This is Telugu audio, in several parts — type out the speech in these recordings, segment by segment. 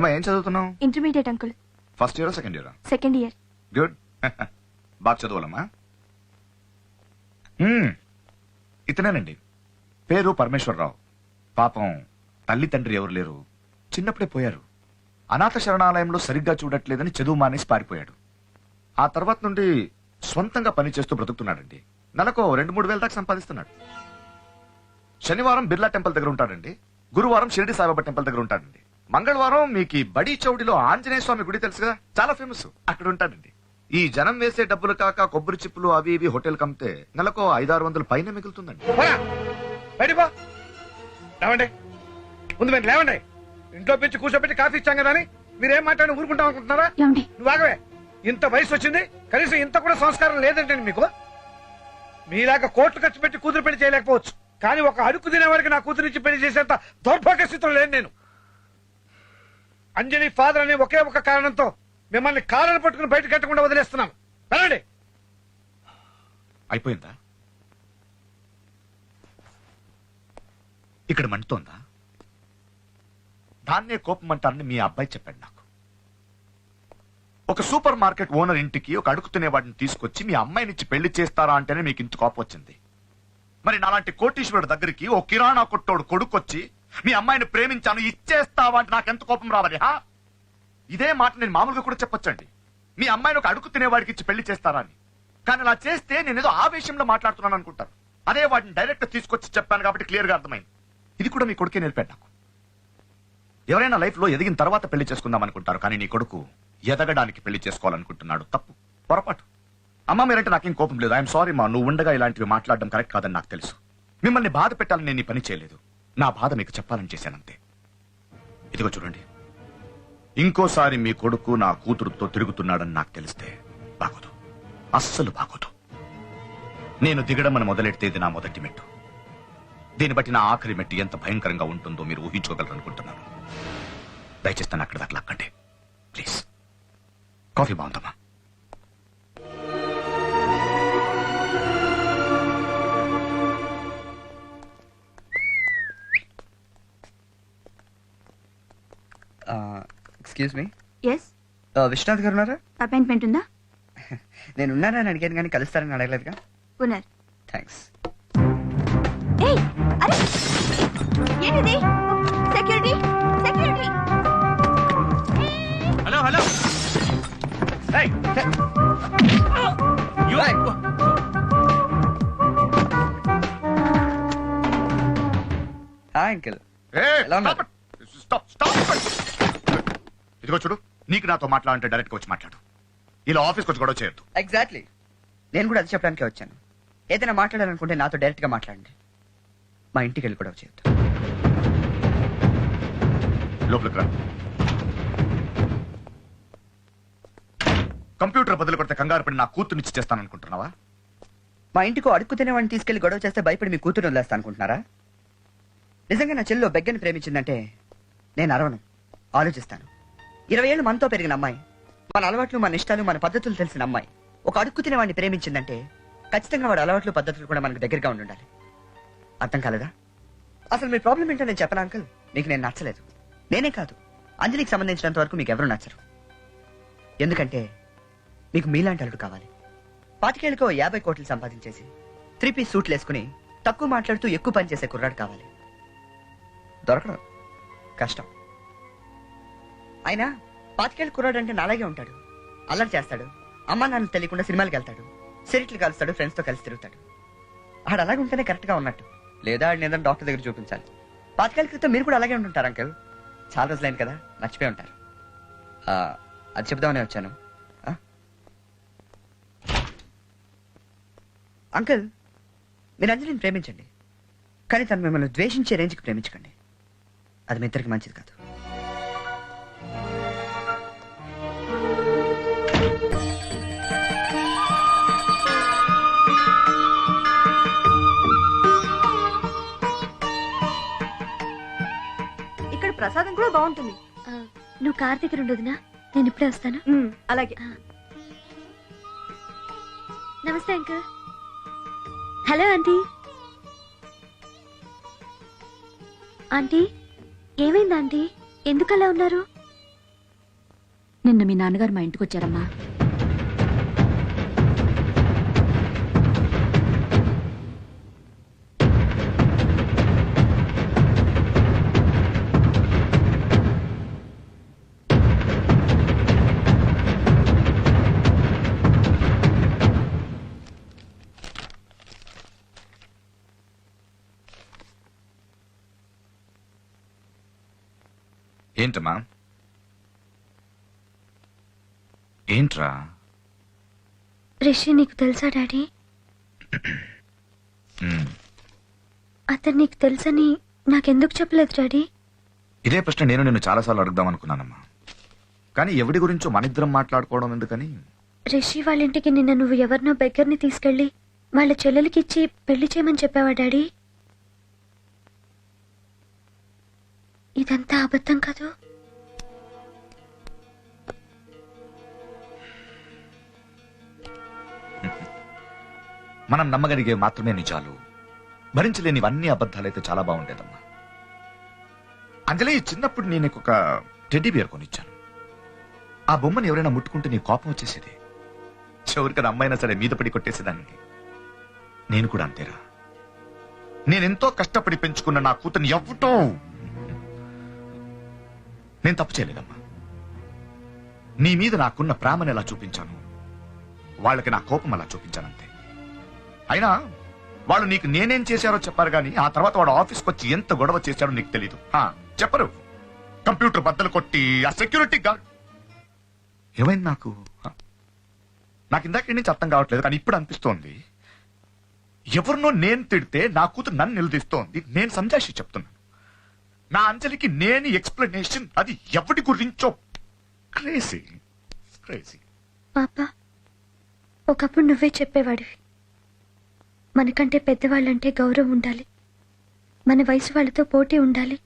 ఏమా ఏం చదువుతున్నావు? Intermediate uncle first year second year second year good బాగా చదవాలమ్మా మ్మ్. ఇతనేనండి. పేరు పరమేశ్వరరావు. పాపం తల్లి తండ్రి ఎవరు లేరు. చిన్నప్పుడే పోయారు. అనాథ శరణాలయంలో సరిగ్గా చూడట్లేదని చదువు మానేసి పారిపోయాడు. ఆ తర్వాత నుండి స్వంతంగా పని చేస్తూ బ్రతుకుతున్నాడండి. నెలకు రెండు మూడు వేల దాకా సంపాదిస్తున్నాడు. శనివారం బిర్లా టెంపుల్ దగ్గర ఉంటాడండి. గురువారం షిరిడి సాయిబాబా టెంపుల్ దగ్గర ఉంటాడండి. మంగళవారం మీకు ఈ బడి చౌడిలో ఆంజనేయ స్వామి గుడి తెలుసు కదా చాలా ఫేమస్ అక్కడ ఉంటాడండి ఈ జనం వేసే డబ్బులు కాక కొబ్బరి చిప్పులు అవి ఇవి హోటల్ కమ్మితే నెలకు ఐదారు వందల పైన మిగులుతుందండి. లేవండి. ముందు లేవండి. ఇంట్లో పెంచి కూర్చోబెట్టి కాఫీ ఇచ్చాం కదా అని మీరేం మాట్లాడి ఊరుకుంటాం అనుకుంటున్నారా? నువ్వు ఆగవే. ఇంత వయసు వచ్చింది కనీసం ఇంత కూడా సంస్కారం లేదంటే మీకు. మీలాగా కోట్లు ఖర్చు పెట్టి కూతురు పెళ్ళి చేయలేకపోవచ్చు. కానీ ఒక అడుగు తినే వారికి నా కూతురించి పెళ్ళి చేసేంత దౌర్భాగ్య స్థితిలో లేను నేను. అంజలి ఫాదర్ అనే ఒకే ఒక కారణంతో మిమ్మల్ని కాలను పట్టుకుని బయట కట్టకుండా వదిలేస్తున్నాను. వెళ్ళండి. అయిపోయిందా? ఇక్కడ మండుతోందా? దాన్నే కోపం అంటారని మీ అబ్బాయి చెప్పాడు నాకు. ఒక సూపర్ మార్కెట్ ఓనర్ ఇంటికి ఒక అడుగుతునేవాడిని తీసుకొచ్చి మీ అమ్మాయినిచ్చి పెళ్ళి చేస్తారా అంటేనే మీకు ఇంత కోపం వచ్చింది. మరి నాలాంటి కోటీశ్వరుడు దగ్గరికి ఓ కిరాణా కొట్టోడు కొడుకొచ్చి మీ అమ్మాయిని ప్రేమించాను ఇచ్చేస్తావా అంటే నాకెంత కోపం రావాలి హా? ఇదే మాట నేను మామూలుగా కూడా చెప్పొచ్చండి. మీ అమ్మాయిని ఒక అడుగు తినేవాడికి ఇచ్చి పెళ్ళి చేస్తారా అని. కానీ అలా చేస్తే నేను ఏదో ఆవేశంలో మాట్లాడుతున్నాను అనుకుంటారు అదే వాటిని డైరెక్ట్ తీసుకొచ్చి చెప్పాను కాబట్టి క్లియర్గా అర్థమైంది. ఇది కూడా మీ కొడుకే నేర్పాడు నాకు. ఎవరైనా లైఫ్లో ఎదిగిన తర్వాత పెళ్ళి చేసుకుందాం అనుకుంటారు కానీ నీ కొడుకు ఎదగడానికి పెళ్ళి చేసుకోవాలనుకుంటున్నాడు. తప్పు. పొరపాటు. అమ్మ మీరంటే నాకేం కోపం లేదు. ఐఎమ్ సారీ మా నువ్వు ఉండగా ఇలాంటివి మాట్లాడడం కరెక్ట్ కాదని నాకు తెలుసు. మిమ్మల్ని బాధ పెట్టాలని నేను పని చేయలేదు. నా బాధ మీకు చెప్పాలని చేశానంతే. ఇదిగో చూడండి. ఇంకోసారి మీ కొడుకు నా కూతురుతో తిరుగుతున్నాడని నాకు తెలిస్తే బాగోదు. అస్సలు బాగోదు. నేను దిగడం అని మొదలెడితే ఇది నా మొదటి మెట్టు. దీన్ని బట్టి నా ఆఖరి మెట్టు ఎంత భయంకరంగా ఉంటుందో మీరు ఊహించుకోగలరనుకుంటున్నాను. దయచేసి నన్ను అక్కడ దాకా లక్కండి. ప్లీజ్. కాఫీ బాగుందమ్మా. ఎక్స్క్యూజ్ మీ ఎస్ విశ్వనాథ్ గారు ఉన్నారా? అపాయింట్మెంట్ ఉందా? నేను ఉన్నానని అడిగాను కానీ కలుస్తారని అడగలేదుగా. పునర్ థ్యాంక్స్ ఏయ్ అరే! ఏంటిది? Security security hello hello hi uncle Hey, ఎలా ఉన్నారు? stop it. ఇదిగో చూడు నీకు నాతో మాట్లాడంటే డైరెక్ట్ వచ్చి మాట్లాడు. ఇలా ఆఫీస్కి వచ్చి గొడవ చేయొద్దు. ఎగ్జాక్ట్లీ నేను కూడా అది చెప్పడానికే వచ్చాను. ఏదైనా మాట్లాడాలనుకుంటే నాతో డైరెక్ట్గా మాట్లాడండి. మా ఇంటికి వెళ్ళి కూడా చేయొద్దు. లోపలికి రా. కంప్యూటర్ బదులు కొడితే కంగారు పడి నా కూతురునిచ్చి చేస్తాను అనుకుంటున్నావా మా ఇంటికి అడుక్కు తినేవాడిని తీసుకెళ్ళి గొడవ చేస్తే భయపడి మీ కూతురు వదిలేస్తా అనుకుంటున్నారా నిజంగా నా చెల్లిలో బెగ్గని ప్రేమించిందంటే నేను అరవను. ఆలోచిస్తాను. ఇరవై ఏళ్ళు మనతో పెరిగిన అమ్మాయి. మన అలవాట్లు మన ఇష్టాలు మన పద్ధతులు తెలిసిన అమ్మాయి. ఒక అడుక్కు తినేవాడిని ప్రేమించిందంటే ఖచ్చితంగా వాడు అలవాట్లు పద్ధతులు కూడా మనకు దగ్గరగా ఉండాలి అర్థం కాలేదా? అసలు మీ ప్రాబ్లం ఏంటో నేను చెప్పను అంకుల్? మీకు నేను నచ్చలేదు. నేనే కాదు. అంజలికి సంబంధించినంత వరకు మీకు ఎవరు నచ్చరు. ఎందుకంటే మీకు మీలాంటి అల్లుడు కావాలి. పాతికేళ్ళకో యాభై కోట్లు సంపాదించేసి త్రీ పీస్ సూట్లు వేసుకుని తక్కువ మాట్లాడుతూ ఎక్కువ పని చేసే కుర్రాడు కావాలి. దొరకడం కష్టం. అయినా పాతికేళ్ళు కుర్రాడు అంటే నాలాగే ఉంటాడు. అల్లరి చేస్తాడు. అమ్మ నాన్న తెలియకుండా సినిమాలకు వెళ్తాడు. సిరిట్లు కలుస్తాడు ఫ్రెండ్స్తో కలిసి తిరుగుతాడు. ఆడు అలాగే ఉంటేనే కరెక్ట్గా ఉన్నట్టు. లేదా ఆడిని ఏదైనా డాక్టర్ దగ్గర చూపించాలి. పాతికేళ్ళ క్రితం మీరు కూడా అలాగే ఉంటుంటారు అంకల్. చాలా రోజులైంది కదా మర్చిపోయి ఉంటారు. ఆ, అది చెప్దామని వచ్చాను. ఆ? అంకుల్ మీరు అంజలిని ప్రేమించండి. కానీ తను మిమ్మల్ని ద్వేషించే రేంజ్కి ప్రేమించకండి. అది మీ ఇద్దరికి మంచిది కాదు. ప్రసాదం కూడా బాగుంటుంది. నువ్వు కార్ దగ్గర ఉండదునా నేను ఇప్పుడే వస్తాను. అలాగే. నమస్తే అంకుల్. Hello aunty. ఆంటీ ఏమైంది ఆంటీ? ఎందుకు అలా ఉన్నారు? నిన్న మీ నాన్నగారు మా ఇంటికి వచ్చారమ్మా. ఏంటమ్మా? ఏంట్రా? రిషి నీకు తెలుసా డాడీ? అతను నీకు తెలుసని నాకెందుకు చెప్పలేదు డాడీ? ఇదే ప్రశ్న నేను నిన్ను చాలాసార్లు అడుగుదాం అనుకున్నానమ్మా. కానీ ఎవడి గురించో మనిద్దరం మాట్లాడుకోవడం ఎందుకని? రిషి వాళ్ళ ఇంటికి నిన్న నువ్వు ఎవరినో బెగ్గర్ని తీసుకెళ్ళి వాళ్ళ చెల్లెలకి ఇచ్చి పెళ్ళి చేయమని చెప్పావా డాడీ? ఇదంతా అబద్ధం కాదు. మనం నమ్మగలిగే మాత్రమే నిజాలు. భరించలేనివన్నీ అబద్ధాలైతే చాలా బాగుండేదమ్మా. అంజలి చిన్నప్పుడు నేను ఒక టెడ్డీ బియర్ కొనిచ్చాను. ఆ బొమ్మని ఎవరైనా ముట్టుకుంటే నీ కోపం వచ్చేసేది? చివరికి అమ్మైనా అమ్మాయినా సరే మీద పడి కొట్టేసేదాన్ని. నేను కూడా అంతేరా. నేనెంతో కష్టపడి పెంచుకున్న నా కూతుని ఎవ్వటం నేను తప్పు చేయలేదమ్మా. నీ మీద నాకున్న ప్రేమను ఎలా చూపించాను? వాళ్ళకి నా కోపం అలా చూపించానంతే. అయినా వాళ్ళు నీకు నేనేం చేశారో చెప్పారు కానీ ఆ తర్వాత వాడు ఆఫీస్కి వచ్చి ఎంత గొడవ చేశాడో నీకు తెలీదు. చెప్పరు. కంప్యూటర్ బద్దలు కొట్టి ఆ సెక్యూరిటీ గార్డ్. ఏమైంది నాకు? నాకు ఇందాక నుంచి అర్థం కావట్లేదు కానీ ఇప్పుడు అనిపిస్తోంది. ఎవరినో నేను తిడితే నా కూతురు నన్ను నిలదీస్తోంది. నేను సంజాషి చెప్తున్నాను. నా అంజలికి నేను ఎక్స్ప్లెనేషన్ అది ఎవరి గురించో. క్రేజీ క్రేజీ పాప ఒకప్పుడు నువ్వే చెప్పేవాడివి. మనకంటే పెద్దవాళ్ళంటే గౌరవం ఉండాలి. మన వయసు వాళ్ళతో పోటీ ఉండాలి.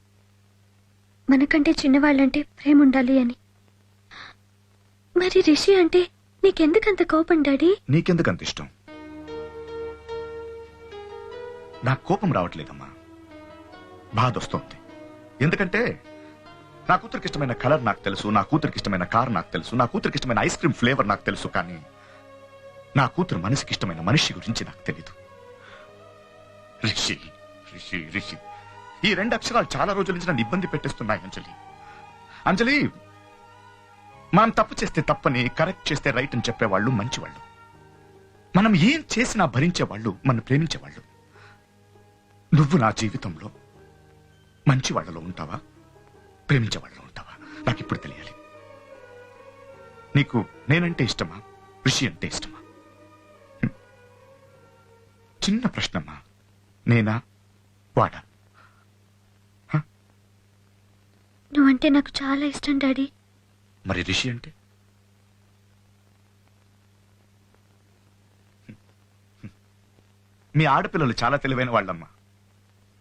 మనకంటే చిన్నవాళ్ళంటే ప్రేమ ఉండాలి అని. మరి రిషి అంటే నీకెందుకంత కోపం డాడీ? నీకెందుకు అంత ఇష్టం? నాకు కోపం రావట్లేదమ్మా. బాధ వస్తుంది ఎందుకంటే నా కూతురికి ఇష్టమైన కలర్ నాకు తెలుసు నా కూతురికి ఇష్టమైన కార్ నాకు తెలుసు నా కూతురికి ఇష్టమైన ఐస్ క్రీమ్ ఫ్లేవర్ నాకు తెలుసు కానీ నా కూతురు మనసుకి ఇష్టమైన మనిషి గురించి నాకు తెలీదు. రిషి రిషి రిషి ఈ రెండు అక్షరాలు చాలా రోజుల నుంచి నన్ను ఇబ్బంది పెట్టేస్తున్నాయి అంజలి. అంజలి మనం తప్పు చేస్తే తప్పని కరెక్ట్ చేస్తే రైట్ అని చెప్పేవాళ్ళు మంచివాళ్ళు. మనం ఏం చేసినా భరించేవాళ్ళు మనం ప్రేమించేవాళ్ళు. నువ్వు నా జీవితంలో మంచి వాళ్ళలో ఉంటావా? ప్రేమించే వాళ్ళలో ఉంటావా? నాకు ఇప్పుడు తెలియాలి. నీకు నేనంటే ఇష్టమా? ఋషి అంటే ఇష్టమా. చిన్న ప్రశ్నమ్మా. నేనా? వాడా? నువ్వంటే నాకు చాలా ఇష్టం డాడీ. మరి రిషి అంటే? మీ ఆడపిల్లలు చాలా తెలివైన వాళ్ళమ్మా.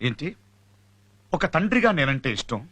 ఏంటి? ఒక తండ్రిగా నేనంటే ఇష్టం.